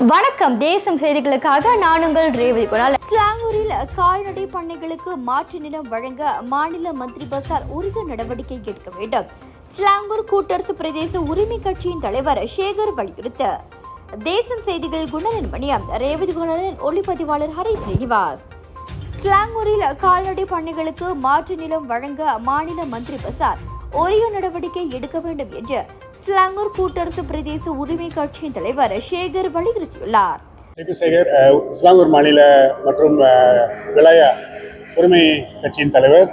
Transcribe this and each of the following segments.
வணக்கம். தேசம் செய்திகளுக்காக நான் உங்கள் ரேவதி குணால். ஸ்லாங்கூரில் கால்நடை பண்ணைகளுக்கு மாற்று நிலம் வழங்க மாநில மந்திரி பசார் உரிய நடவடிக்கை எடுக்க வேண்டும். ஸ்லாங்கூர் கூட்டரசு பிரதேச உரிமை கட்சியின் தலைவர் சேகர் வலியுறுத்த. தேசம் செய்திகள் குணலன் மணியம். ரேவதி குணலன் ஒளிப்பதிவாளர் ஹரி ஸ்ரீனிவாஸ். ஸ்லாங்கூரில் கால்நடை பண்ணைகளுக்கு மாற்று நிலம் வழங்க மாநில மந்திரி பசார் உரிய நடவடிக்கை எடுக்க வேண்டும் என்று ஸ்லாங்கூர் கூட்டரசு பிரதேச உரிமை கட்சியின் தலைவர் சேகர் வலியுறுத்தியுள்ளார். சேகர். சிலாங்கூர் மாநில மற்றும் விளைய உரிமை கட்சியின் தலைவர்.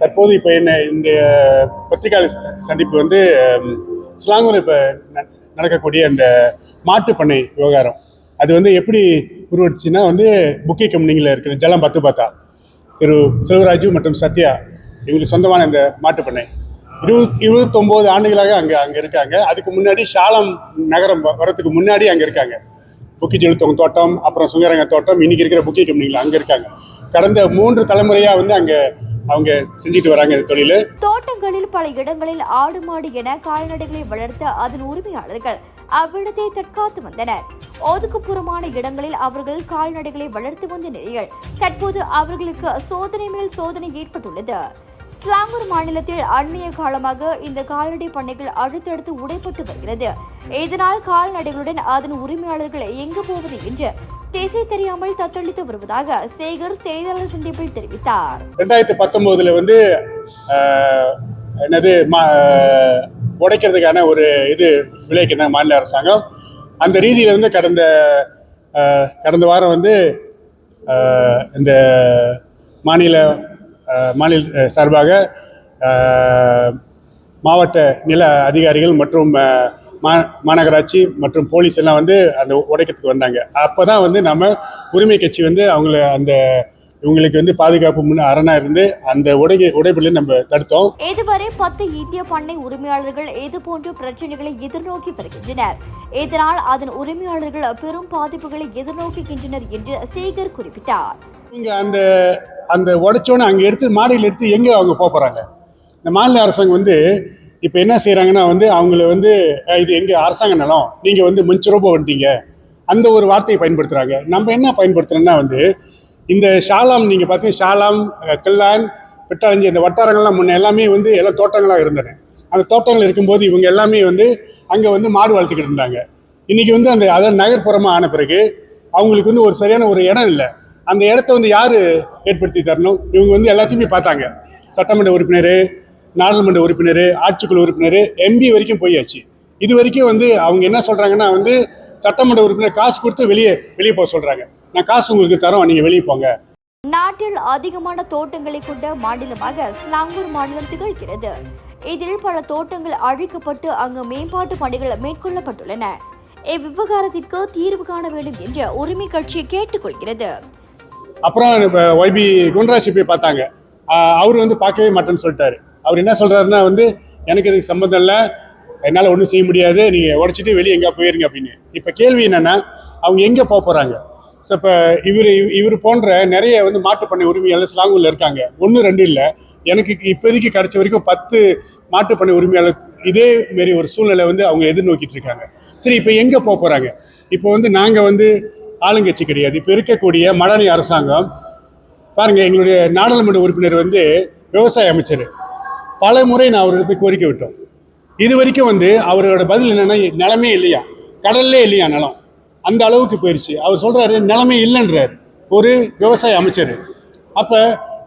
தற்போது இப்போ என்ன இந்த பத்திரிகையாளர் சந்திப்பு வந்து சிலாங்கூர் இப்போ நடக்கக்கூடிய அந்த மாட்டுப்பண்ணை விவகாரம். அது வந்து எப்படி உருவடிச்சுன்னா வந்து புக்கி கம்பெனியில் இருக்கிற ஜலம் பத்து பார்த்தா திரு செல்வராஜு மற்றும் சத்யா இவங்களுக்கு சொந்தமான இந்த மாட்டுப்பண்ணை இருபத் இருபத்தொம்போது ஆண்டுகளாக அங்கே அங்கே இருக்காங்க. அதுக்கு முன்னாடி ஷாலம் நகரம் வ- வரதுக்கு முன்னாடி அங்கே இருக்காங்க. புக்கி ஜெழுத்தவங்க தோட்டம் அப்புறம் சுங்கரங்க தோட்டம் இன்றைக்கி இருக்கிற புக்கி கம்பெனிகள் அங்கே இருக்காங்க. கடந்த மூன்று தலைமுறையாக வந்து அங்கே அவங்க செஞ்சுட்டு வராங்க இந்த தொழில். தோட்டங்களில் பல இடங்களில் ஆடு மாடு என கால்நடைகளை வளர்த்த அதன் உரிமையாளர்கள் அவ்விடத்தை தற்காத்து வந்தனர். ஒதுக்குப்புறமான இடங்களில் அவர்கள் கால்நடைகளை வளர்த்து வந்த நிலையில் தற்போது அவர்களுக்கு சோதனை மேல் சோதனை ஏற்பட்டுள்ளது. ஸ்லாங்கூர் மாநிலத்தில் அண்மைய காலமாக இந்த கால்நடை பண்ணைகள் அடுத்தடுத்து உடைப்பட்டு வருகிறது. இதனால் கால்நடைகளுடன் அதன் உரிமையாளர்கள் எங்கு போவது என்று திசை தெரியாமல் தத்தளித்து வருவதாக சேகர் செய்தியாளர் சந்திப்பில் தெரிவித்தார். ரெண்டாயிரத்தி பத்தொம்போதில் வந்து என்னது மா உடைக்கிறதுக்கான ஒரு இது விளைவிக்கிறாங்க மாநில அரசாங்கம். அந்த ரீதியில் வந்து கடந்த கடந்த வாரம் வந்து இந்த மாநில மாநில சார்பாக மாவட்ட நில அதிகாரிகள் மற்றும் மா மாநகராட்சி மற்றும் போலீஸ் எல்லாம் வந்து அந்த உடைக்கிறதுக்கு வந்தாங்க. அப்போ தான் வந்து நம்ம உரிமை கட்சி வந்து அவங்கள அந்த இவங்களுக்கு வந்து பாதுகாப்பு முன்ன அரணா இருந்து அந்த உடை உடைப்பில் நம்ம தடுத்தோம். இதுவரை பத்து இந்திய பண்ணை உரிமையாளர்கள் இதுபோன்ற பிரச்சனைகளை எதிர்நோக்கி வருகின்றனர். இதனால் அதன் உரிமையாளர்கள் பெரும் பாதிப்புகளை எதிர்நோக்குகின்றனர் என்று சேகர் குறிப்பிட்டார். இவங்க அந்த அந்த உடைச்சோன்னே அங்கே எடுத்து மாடியில் எடுத்து எங்கே அவங்க போகிறாங்க இந்த மாநில அரசாங்கம் வந்து இப்போ என்ன செய்கிறாங்கன்னா வந்து அவங்கள வந்து இது எங்கள் அரசாங்க நிலம்? நீங்கள் வந்து மஞ்சள் ரூபாய் வந்துட்டீங்க. அந்த ஒரு வார்த்தையை பயன்படுத்துகிறாங்க நம்ம என்ன பயன்படுத்துகிறோன்னா வந்து இந்த ஷாலாம் நீங்கள் பார்த்து ஷாலாம் கல்லான் பெட்டாளஞ்சி இந்த வட்டாரங்கள்லாம் முன்ன எல்லாமே வந்து எல்லாம் தோட்டங்களாக இருந்தன. அந்த தோட்டங்கள் இருக்கும்போது இவங்க எல்லாமே வந்து அங்கே வந்து மாடு வளர்த்துக்கிட்டு இருந்தாங்க. இன்றைக்கி வந்து அந்த அதான் நகர்ப்புறமாக ஆன பிறகு அவங்களுக்கு வந்து ஒரு சரியான ஒரு இடம் இல்லை. அந்த இடத்த வந்து யார் ஏற்படுத்தி தரணும்? இவங்க வந்து எல்லாத்தையுமே பார்த்தாங்க. சட்டமன்ற உறுப்பினர் நாடாளுமன்ற உறுப்பினர் ஆட்சிக்குழு உறுப்பினர் எம்பி வரைக்கும் போயாச்சு. இது வரைக்கும் வந்து அவங்க என்ன சொல்கிறாங்கன்னா வந்து சட்டமன்ற உறுப்பினர் காசு கொடுத்து வெளியே வெளியே போக சொல்கிறாங்க நான் காசு உங்களுக்கு தரோம் நீங்கள் வெளியே போங்க. நாட்டில் அதிகமான தோட்டங்களை கொண்ட மாநிலமாக ஸ்லாங்கூர் மாநிலம் திகழ்கிறது. இதில் பல தோட்டங்கள் அழிக்கப்பட்டு அங்கு மேம்பாட்டு பணிகள் மேற்கொள்ளப்பட்டுள்ளன. இவ்விவகாரத்திற்கு தீர்வு காண வேண்டும் என்று உரிமை கட்சி கேட்டுக்கொள்கிறது. அப்புறம் இப்போ ஒய்பி குண்டராஜ் போய் பார்த்தாங்க. அவர் வந்து பார்க்கவே மாட்டேன்னு சொல்லிட்டாரு. அவர் என்ன சொல்கிறாருன்னா வந்து எனக்கு இதுக்கு சம்மந்தம் இல்லை. என்னால் ஒன்றும் செய்ய முடியாது. நீங்கள் உடச்சிட்டு வெளியே எங்கே போயிருங்க அப்படின்னு. இப்போ கேள்வி என்னென்னா அவங்க எங்கே போக போகிறாங்க ஸோ இப்போ இவர் இவர் போன்ற நிறைய வந்து மாட்டுப் பண்ணை உரிமையாளர் ஸ்லாங்கூரில் இருக்காங்க. ஒன்று ரெண்டு இல்லை. எனக்கு இப்போதைக்கு கிடைச்ச வரைக்கும் பத்து மாட்டுப் பண்ணை உரிமையாளர் இதே மாரி ஒரு சூழ்நிலை வந்து அவங்க எதிர்நோக்கிட்டு இருக்காங்க. சரி இப்போ எங்கே போக போகிறாங்க இப்போ வந்து நாங்கள் வந்து ஆளுங்கட்சி கிடையாது. இப்போ இருக்கக்கூடிய மடானி அரசாங்கம் பாருங்கள் எங்களுடைய நாடாளுமன்ற உறுப்பினர் வந்து விவசாய அமைச்சர். பல முறை நான் அவர்கிட்ட போய் கோரிக்கை விட்டோம். இது வரைக்கும் வந்து அவரோட பதில் என்னென்னா நிலமே இல்லையா? கடல்லே இல்லையா நிலம்? அந்த அளவுக்கு போயிடுச்சு அவர் சொல்கிறாரு நிலமே இல்லைன்றார். ஒரு விவசாய அமைச்சர். அப்போ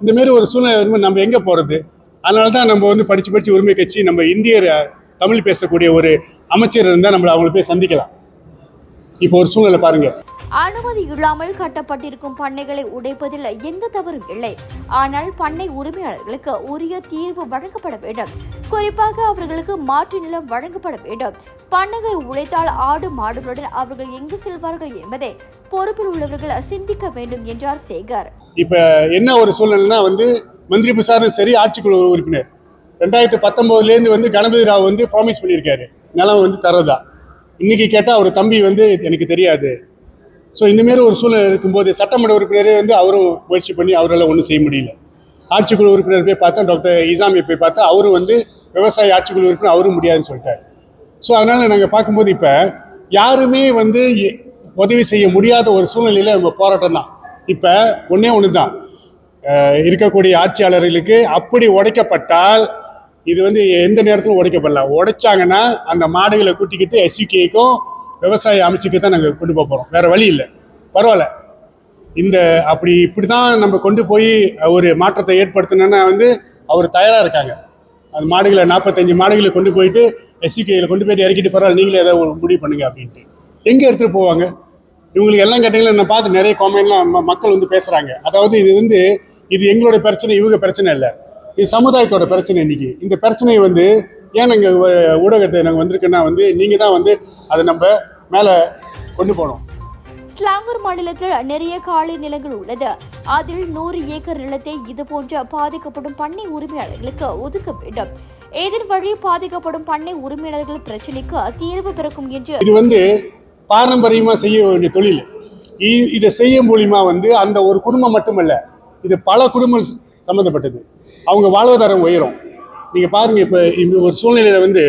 இந்தமாரி ஒரு சூழ்நிலை வரும்போது நம்ம எங்கே போகிறது அதனால தான் நம்ம வந்து படித்து படித்து உரிமை கட்சி நம்ம இந்தியர் தமிழ் பேசக்கூடிய ஒரு அமைச்சர் இருந்தால் நம்மளை அவங்கள போய் சந்திக்கலாம். இப்போ ஒரு சூழ்நிலை பாருங்க. அனுமதி இல்லாமல் கட்டப்பட்டிருக்கும் பண்ணைகளை உடைப்பதில் எந்த தவறும் இல்லை. ஆனால் பண்ணை உரிமையாளர்களுக்கு உரிய தீர்வு வழங்கப்பட வேண்டும். குறிப்பாக அவர்களுக்கு மாற்று நிலம் வழங்கப்பட வேண்டும். பண்ணைகளை உடைத்தால் ஆடு மாடுகளுடன் அவர்கள் எங்கு செல்வார்கள் என்பதை பொறுப்பில் உள்ளவர்கள் சிந்திக்க வேண்டும் என்றார் சேகர். இப்போ என்ன ஒரு சூழ்நிலைனா வந்து மந்திரி பிரசாரும் சரி ஆட்சிக்குழு உறுப்பினர். ரெண்டாயிரத்தி பத்தொம்போதுலேருந்து வந்து கணபதி ராவ் வந்து ப்ராமிஸ் பண்ணியிருக்காரு. நிலம் வந்து தரதா இன்னைக்கு கேட்டால் அவர் தம்பி வந்து எனக்கு தெரியாது. ஸோ இந்தமாரி ஒரு சூழ்நிலை இருக்கும்போது சட்டமன்ற உறுப்பினரே வந்து அவரும் முயற்சி பண்ணி அவரால் ஒன்றும் செய்ய முடியல. ஆட்சிக்குழு உறுப்பினர் போய் பார்த்தா டாக்டர் இசாமியை போய் பார்த்தா அவரும் வந்து விவசாய ஆட்சிக்குழு உறுப்பினர் அவரும் முடியாதுன்னு சொல்லிட்டார். ஸோ அதனால் நாங்கள் பார்க்கும்போது இப்போ யாருமே வந்து எ- உதவி செய்ய முடியாத ஒரு சூழ்நிலையில் அவங்க போராட்டம் தான். இப்போ ஒன்றே ஒன்று தான் இருக்கக்கூடிய ஆட்சியாளர்களுக்கு அப்படி உடைக்கப்பட்டால் இது வந்து எந்த நேரத்திலும் உடைக்கப்படலாம் உடைச்சாங்கன்னா அந்த மாடுகளை கூட்டிக்கிட்டு எஸ்யூகேக்கும் விவசாய அமைச்சுக்கு தான் நாங்கள் கொண்டு போக போகிறோம் வேறு வழி இல்லை. பரவாயில்ல. இந்த அப்படி இப்படி தான் நம்ம கொண்டு போய் ஒரு மாற்றத்தை ஏற்படுத்தணும்னா வந்து அவர் தயாராக இருக்காங்க. அந்த மாடுகளை நாற்பத்தஞ்சு மாடுகளை கொண்டு போயிட்டு எஸ்சிகையில் கொண்டு போயிட்டு இறக்கிட்டு பரவாயில்ல நீங்களே ஏதாவது ஒரு முடிவு பண்ணுங்க அப்படின்ட்டு. எங்கே எடுத்துகிட்டு போவாங்க? இவங்களுக்கு எல்லாம் கேட்டீங்கன்னா நான் பார்த்து நிறைய காமெண்ட்லாம் மக்கள் வந்து பேசுகிறாங்க அதாவது இது வந்து இது எங்களோட பிரச்சனை இவங்க பிரச்சனை இல்லை. இது சமுதாயத்தோட பிரச்சனை இன்னைக்கு. இந்த பிரச்சனையை வந்து ஏன் நாங்கள் ஊடகத்தை நாங்கள் வந்திருக்கேன்னா வந்து நீங்கள் தான் வந்து அதை நம்ம மேலே கொண்டு போகணும். ஸ்லாங்கூர் மாநிலத்தில் நிறைய காலி நிலங்கள் உள்ளது. அதில் நூறு ஏக்கர் நிலத்தை இதுபோன்ற பாதிக்கப்படும் பண்ணை உரிமையாளர்களுக்கு ஒதுக்க வேண்டும். இதன் வழி பாதிக்கப்படும் பண்ணை உரிமையாளர்கள் பிரச்சினைக்கு தீர்வு பிறக்கும் என்று இது வந்து பாரம்பரியமாக செய்ய வேண்டிய தொழில். இதை செய்ய மூலியமா வந்து அந்த ஒரு குடும்பம் மட்டுமல்ல இது பல குடும்பம் சம்மந்தப்பட்டது அவங்க வாழ்வாதாரம் உயரும். நீங்கள் பாருங்கள் இப்போ இந்த ஒரு சூழ்நிலையில் வந்து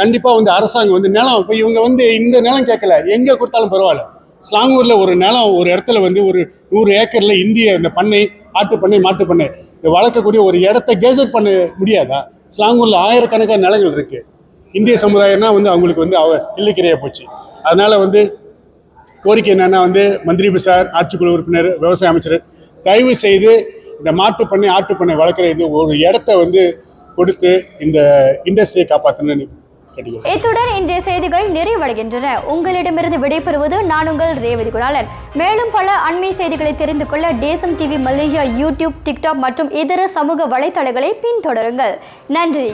கண்டிப்பாக வந்து அரசாங்கம் வந்து நிலம் இப்போ இவங்க வந்து இந்த நிலம் கேட்கல. எங்கே கொடுத்தாலும் பரவாயில்ல. ஸ்லாங்கூரில் ஒரு நிலம் ஒரு இடத்துல வந்து ஒரு நூறு ஏக்கரில் இந்திய இந்த பண்ணை ஆட்டு பண்ணை மாட்டு பண்ணை இதை வளர்க்கக்கூடிய ஒரு இடத்த கேசட் பண்ண முடியாதா? ஸ்லாங்கூரில் ஆயிரக்கணக்கான நிலங்கள் இருக்குது இந்திய சமுதாயம்னா வந்து அவங்களுக்கு வந்து அவ இல்லைக்கிறையாக போச்சு. அதனால் வந்து கோரிக்கை என்னென்னா வந்து மந்திரி சார் ஆட்சிக்குழு உறுப்பினர் விவசாய அமைச்சர் தயவு செய்து இந்த மாட்டு பண்ணை ஆட்டு பண்ணை வளர்க்குற இந்த ஒரு இடத்த வந்து கொடுத்து இந்த இண்டஸ்ட்ரியை காப்பாற்றணும்னு இத்துடன் இன்றைய செய்திகள் நிறைவடைகின்றன. உங்களிடமிருந்து விடைபெறுவது நான் உங்கள் ரேவதி குணாலன் மேலும் பல அண்மை செய்திகளை தெரிந்து கொள்ள தேசம் டிவி மலேசியா யூடியூப் டிக்டாக் மற்றும் இதர சமூக வலைத்தளங்களை பின்தொடருங்கள். நன்றி.